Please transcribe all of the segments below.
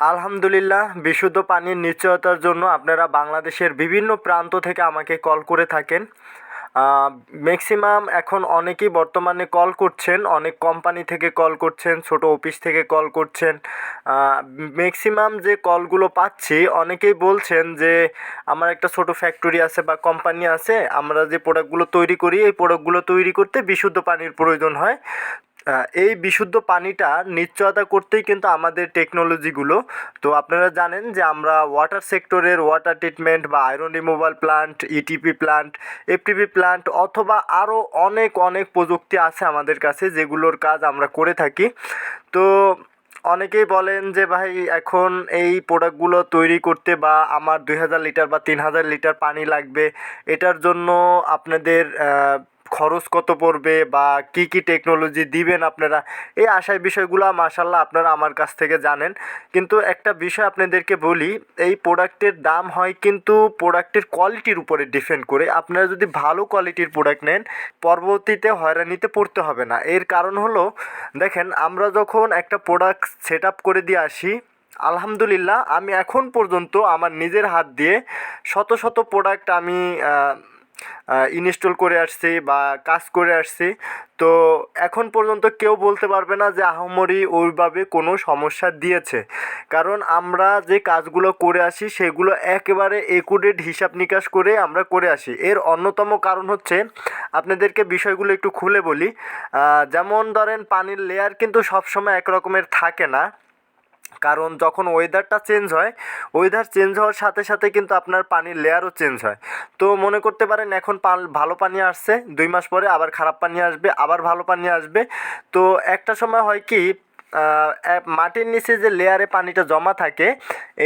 আলহামদুলিল্লাহ, বিশুদ্ধ পানির নিশ্চয়তার জন্য আপনারা বাংলাদেশের বিভিন্ন প্রান্ত থেকে আমাকে কল করে থাকেন। ম্যাক্সিমাম এখন অনেকেই বর্তমানে কল করছেন, অনেক কোম্পানি থেকে কল করছেন, ছোটো অফিস থেকে কল করছেন। ম্যাক্সিমাম যে কলগুলো পাচ্ছি, অনেকেই বলছেন যে, আমার একটা ছোটো ফ্যাক্টরি আছে বা কোম্পানি আছে, আমরা যে প্রোডাক্টগুলো তৈরি করি, এই প্রোডাক্টগুলো তৈরি করতে বিশুদ্ধ পানির প্রয়োজন হয়। এই বিশুদ্ধ পানিটা নিশ্চয়তা করতেই কিন্তু আমাদের টেকনোলজিগুলো তো আপনারা জানেন যে আমরা ওয়াটার সেক্টরের ওয়াটার ট্রিটমেন্ট বা iron removal plant ETP plant FTP plant অথবা আরও অনেক অনেক প্রযুক্তি আছে আমাদের কাছে যেগুলোর কাজ আমরা করে থাকি। তো অনেকেই বলেন যে ভাই এখন এই প্রোডাক্টগুলো তৈরি করতে বা আমার দুই হাজার লিটার বা তিন হাজার লিটার পানি লাগবে, এটার জন্য আপনাদের খরচ কত পড়বে বা কি কি টেকনোলজি দিবেন আপনারা, এই আশায় বিষয়গুলো মাশাল্লাহ আপনারা আমার কাছ থেকে জানেন। কিন্তু একটা বিষয় আপনাদেরকে বলি, এই প্রোডাক্টের দাম হয় কিন্তু প্রোডাক্টের কোয়ালিটির উপরে ডিপেন্ড করে। আপনারা যদি ভালো কোয়ালিটির প্রোডাক্ট নেন, পরবর্তীতে হয়রানিতে পড়তে হবে না। এর কারণ হলো, দেখেন, আমরা যখন একটা প্রোডাক্ট সেট আপ করে দিয়ে আসি, আলহামদুলিল্লাহ, আমি এখন পর্যন্ত আমার নিজের হাত দিয়ে শত শত প্রোডাক্ট আমি ইনস্টল করে আসছি বা কাজ করে আসছি। তো এখন পর্যন্ত কেউ বলতে পারবে না যে আহামরি ওইভাবে কোনো সমস্যা দিয়েছে। কারণ আমরা যে কাজগুলো করে আসি, সেগুলো একেবারে একুরেট হিসাব নিকাশ করে আমরা করে আসি। এর অন্যতম কারণ হচ্ছে, আপনাদেরকে বিষয়গুলো একটু খুলে বলি। যেমন ধরেন পানির লেয়ার কিন্তু সবসময় এক রকমের থাকে না। কারণ যখন ওয়েদারটা চেঞ্জ হয় ওয়েদার চেঞ্জ হওয়ার সাথে সাথে কিন্তু আপনার পানির লেয়ারও চেঞ্জ হয়। তো মনে করতে পারেন এখন ভালো পানি আসছে, দুই মাস পরে আবার খারাপ পানি আসবে, আবার ভালো পানি আসবে। তো একটা সময় হয় কি মাটির নিচে যে লেয়ারে পানিটা জমা থাকে,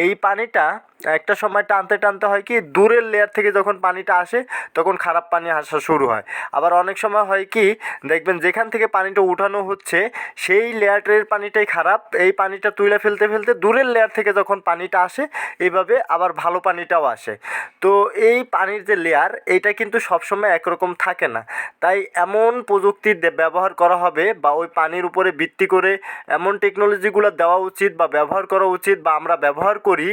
এই পানিটা একটা সময় টানতে টানতে হয় কি, দূরের লেয়ার থেকে যখন পানিটা আসে, তখন খারাপ পানি আসা শুরু হয়। আবার অনেক সময় হয় কি, দেখবেন যেখান থেকে পানিটা উঠানো হচ্ছে, সেই লেয়ারের পানিটাই খারাপ। এই পানিটা তুলে ফেলতে ফেলতে দূরের লেয়ার থেকে যখন পানিটা আসে, এইভাবে আবার ভালো পানিটাও আসে। তো এই পানির যে লেয়ার এটা কিন্তু সবসময় একরকম থাকে না। তাই এমন প্রযুক্তি ব্যবহার করা হবে বা ওই পানির উপরে ভিত্তি করে এমন টেকনোলজিগুলো দেওয়া উচিত বা ব্যবহার করা উচিত বা আমরা ব্যবহার করি,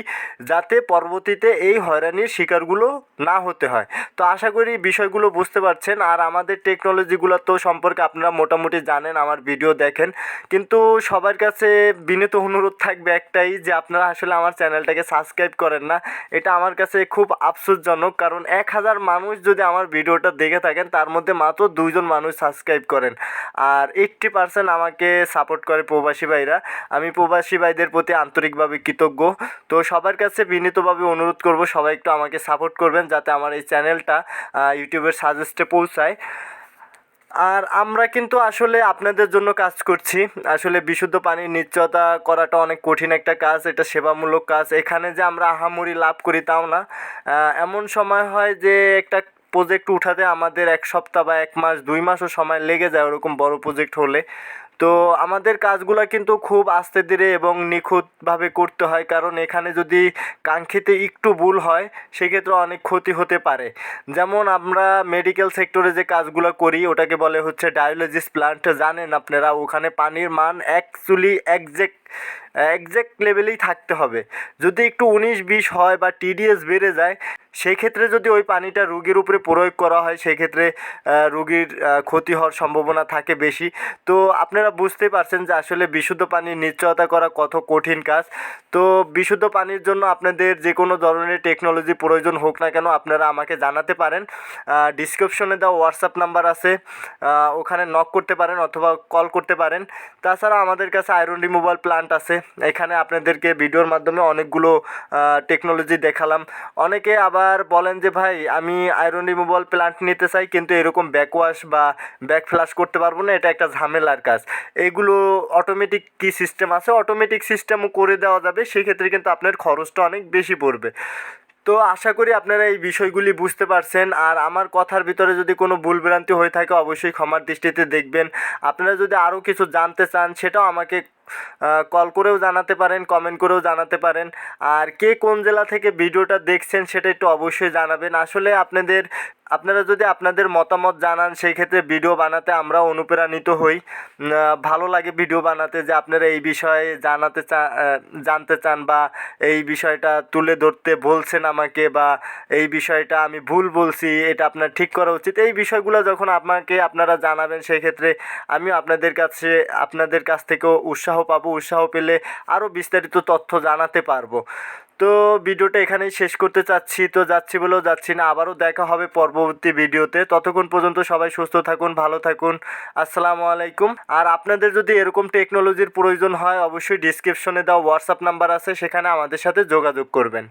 যাতে পরবর্তীতে এই হয়রানির শিকারগুলো না হতে হয়। তো আশা করি বিষয়গুলো বুঝতে পারছেন। আর আমাদের টেকনোলজিগুলো তো সম্পর্কে আপনারা মোটামুটি জানেন, আমার ভিডিও দেখেন। কিন্তু সবার কাছে বিনীত অনুরোধ থাকবে একটাই, যে আপনারা আসলে আমার চ্যানেলটাকে সাবস্ক্রাইব করেন না। এটা আমার কাছে খুব আফসোসজনক, কারণ এক হাজার মানুষ যদি আমার ভিডিওটা দেখে থাকেন, তার মধ্যে মাত্র দুইজন মানুষ সাবস্ক্রাইব করেন। আর এইট্টি পার্সেন্ট আমাকে সাপোর্ট করে প্রবাসী ভাইরা। আমি প্রবাসী ভাইদের প্রতি আন্তরিকভাবে কৃতজ্ঞ। তো সবার কাছে বিনীতভাবে অনুরোধ করব, সবাই একটু আমাকে সাপোর্ট করবেন যাতে আমার এই চ্যানেলটা ইউটিউবের সাজেস্টে পৌঁছায়। আর আমরা কিন্তু আসলে আপনাদের জন্য কাজ করছি। আসলে বিশুদ্ধ পানির নিশ্চয়তা করাটা অনেক কঠিন একটা কাজ, এটা সেবামূলক কাজ। এখানে যে আমরা আহামরি লাভ করি তাও না। এমন সময় হয় যে একটা প্রজেক্ট উঠাতে আমাদের এক সপ্তাহ বা এক মাস, দুই মাসও সময় লেগে যায় ওরকম বড় প্রজেক্ট হলে। তো আমাদের কাজগুলো কিন্তু খুব আস্তে ধীরে এবং নিখুঁতভাবে করতে হয়, কারণ এখানে যদি কাঙ্ক্ষিত একটু ভুল হয়, সেক্ষেত্রে অনেক ক্ষতি হতে পারে। যেমন আমরা মেডিকেল সেক্টরে যে কাজগুলো করি, ওটাকে বলে হচ্ছে ডায়োলজিস্ট প্লান্ট জানেন আপনারা? ওখানে পানির মান অ্যাকচুয়ালি একজ্যাক্ট একজ্যাক্ট লেভেলেই থাকতে হবে। যদি একটু উনিশ বিশ হয় বা টিডিএস বেড়ে যায় সেই ক্ষেত্রে যদি ওই পানিটা রুগীর উপরে প্রয়োগ করা হয় সেই ক্ষেত্রে আহ, রুগীর ক্ষতি হওয়ার সম্ভাবনা থাকে বেশি। তো আপনারা বুঝতেই পারছেন যে আসলে বিশুদ্ধ পানির নিশ্চয়তা করা কত কঠিন কাজ। তো বিশুদ্ধ পানির জন্য আপনাদের যে কোনো ধরনের টেকনোলজি প্রয়োজন হোক না কেন আপনারা আমাকে জানাতে পারেন। ডিসক্রিপশনে দেওয়া হোয়াটসঅ্যাপ নাম্বার আছে। ওখানে নক করতে পারেন অথবা কল করতে পারেন। তাছাড়া আমাদের কাছে আয়রন রিমুভাল প্লান্ট আছে। এখানে আপনাদেরকে ভিডিওর মাধ্যমে অনেকগুলো টেকনোলজি দেখালাম। অনেকে আবার বলেন যে, ভাই, আমি আয়রন রিমুভাল প্ল্যান্ট নিতে চাই, কিন্তু এরকম ব্যাকওয়াশ বা ব্যাক ফ্লাশ করতে পারব না, এটা একটা ঝামেলার কাজ। এগুলো অটোমেটিক কি সিস্টেম আছে? অটোমেটিক সিস্টেমও করে দেওয়া যাবে, সেক্ষেত্রে কিন্তু আপনার খরচটা অনেক বেশি পড়বে। তো আশা করি আপনারা এই বিষয়গুলি বুঝতে পারছেন। আর আমার কথার ভিতরে যদি কোনো ভুলভ্রান্তি হয়ে থাকে, অবশ্যই ক্ষমার দৃষ্টিতে দেখবেন। আপনারা যদি আরও কিছু জানতে চান, সেটাও আমাকে কল করেও জানাতে পারেন কমেন্ট করেও জানাতে পারেন। আর কে কোন জেলা থেকে ভিডিওটা দেখছেন সেটা একটু অবশ্যই জানাবেন। আসলে আপনাদের, আপনারা যদি আপনাদের মতামত জানান, সেই ক্ষেত্রে ভিডিও বানাতে আমরা অনুপ্রাণিত হই। ভালো লাগে ভিডিও বানাতে যে আপনারা এই বিষয়ে জানাতে চা জানতে চান বা এই বিষয়টা তুলে ধরতে বলছেন আমাকে বা এই বিষয়টা আমি ভুল বলছি, এটা আপনার ঠিক করা উচিত। এই বিষয়গুলো যখন আমাকে আপনারা জানাবেন, সেই ক্ষেত্রে আমিও আপনাদের কাছে, আপনাদের কাছ থেকেও উৎসাহ পাবো, উৎসাহ পেলে আরও বিস্তারিত তথ্য জানাতে পারব। তো ভিডিওটা এখানেই শেষ করতে চাচ্ছি। তো যাচ্ছি বলেও যাচ্ছি না। আবারও দেখা হবে পরবর্তী ভিডিওতে। ততক্ষণ পর্যন্ত সবাই সুস্থ থাকুন, ভালো থাকুন। আসসালামু আলাইকুম। আর আপনাদের যদি এরকম টেকনোলজির প্রয়োজন হয়, অবশ্যই ডিসক্রিপশনে দেওয়া হোয়াটসঅ্যাপ নাম্বার আছে। সেখানে আমাদের সাথে যোগাযোগ করবেন।